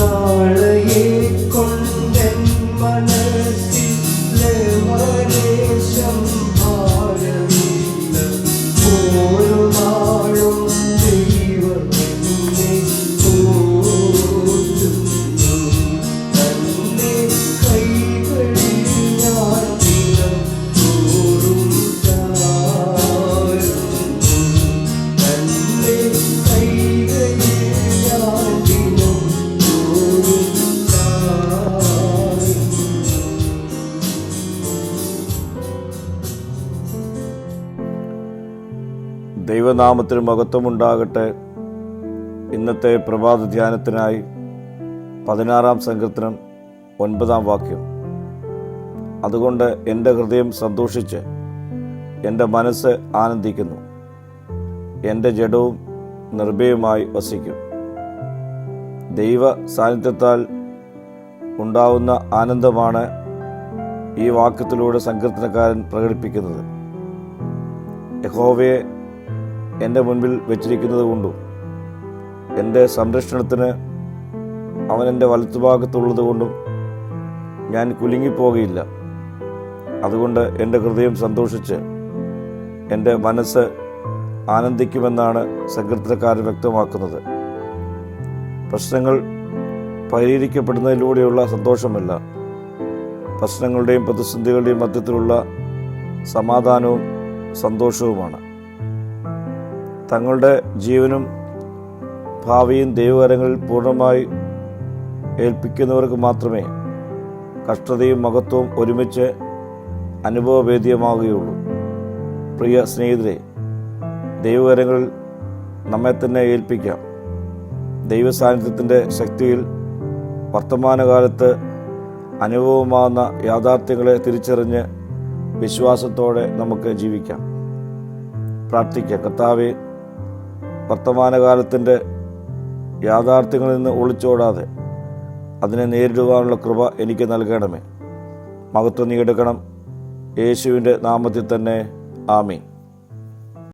நாளையே கொண்டு ദൈവനാമത്തിന് മഹത്വമുണ്ടാകട്ടെ. ഇന്നത്തെ പ്രഭാത ധ്യാനത്തിനായി പതിനാറാം സങ്കീർത്തനം ഒൻപതാം വാക്യം. അതുകൊണ്ട് എന്റെ ഹൃദയം സന്തോഷിച്ച് എന്റെ മനസ്സ് ആനന്ദിക്കുന്നു. എന്റെ ജഡവും നിർഭയമായി വസിക്കും. ദൈവ സാന്നിധ്യത്താൽ ഉണ്ടാവുന്ന ആനന്ദമാണ് ഈ വാക്യത്തിലൂടെ സങ്കീർത്തനക്കാരൻ പ്രകടിപ്പിക്കുന്നത്. യഹോവയെ എന്റെ മുൻപിൽ വെച്ചിരിക്കുന്നത് കൊണ്ടും. എന്റെ സംരക്ഷണത്തിന് അവൻ എന്റെ വലത്തുഭാഗത്തുള്ളത് കൊണ്ടും ഞാൻ കുലുങ്ങിപ്പോകയില്ല. അതുകൊണ്ട് എന്റെ ഹൃദയം സന്തോഷിച്ച് എന്റെ മനസ്സ് ആനന്ദിക്കുമെന്നാണ് സങ്കീർത്തനക്കാരൻ വ്യക്തമാക്കുന്നത്. പ്രശ്നങ്ങൾ പരിഹരിക്കപ്പെടുന്നതിലൂടെയുള്ള സന്തോഷമല്ല. പ്രശ്നങ്ങളുടെയും പ്രതിസന്ധികളുടെയും മധ്യത്തിലുള്ള സമാധാനവും സന്തോഷവുമാണ്. തങ്ങളുടെ ജീവനും ഭാവിയും ദൈവകരങ്ങളിൽ പൂർണമായി ഏൽപ്പിക്കുന്നവർക്ക് മാത്രമേ കഷ്ടതയും മഹത്വവും ഒരുമിച്ച് അനുഭവവേദ്യമാവുകയുള്ളൂ പ്രിയ സ്നേഹിതരെ ദൈവകരങ്ങളിൽ നമ്മെ തന്നെ ഏൽപ്പിക്കാം. ദൈവസാന്നിധ്യത്തിന്റെ ശക്തിയിൽ വർത്തമാനകാലത്ത് അനുഭവമാകുന്ന യാഥാർത്ഥ്യങ്ങളെ തിരിച്ചറിഞ്ഞ് വിശ്വാസത്തോടെ നമുക്ക് ജീവിക്കാം. പ്രാർത്ഥിക്കാം. കർത്താവെ വർത്തമാനകാലത്തിന്റെ യാഥാർത്ഥ്യങ്ങളിൽ നിന്ന് ഒളിച്ചോടാതെ അതിനെ നേരിടുവാനുള്ള കൃപ എനിക്ക് നൽകണമേ. മഹത്വം നീ എടുക്കണം. യേശുവിന്റെ നാമത്തിൽ തന്നെ. ആമീൻ.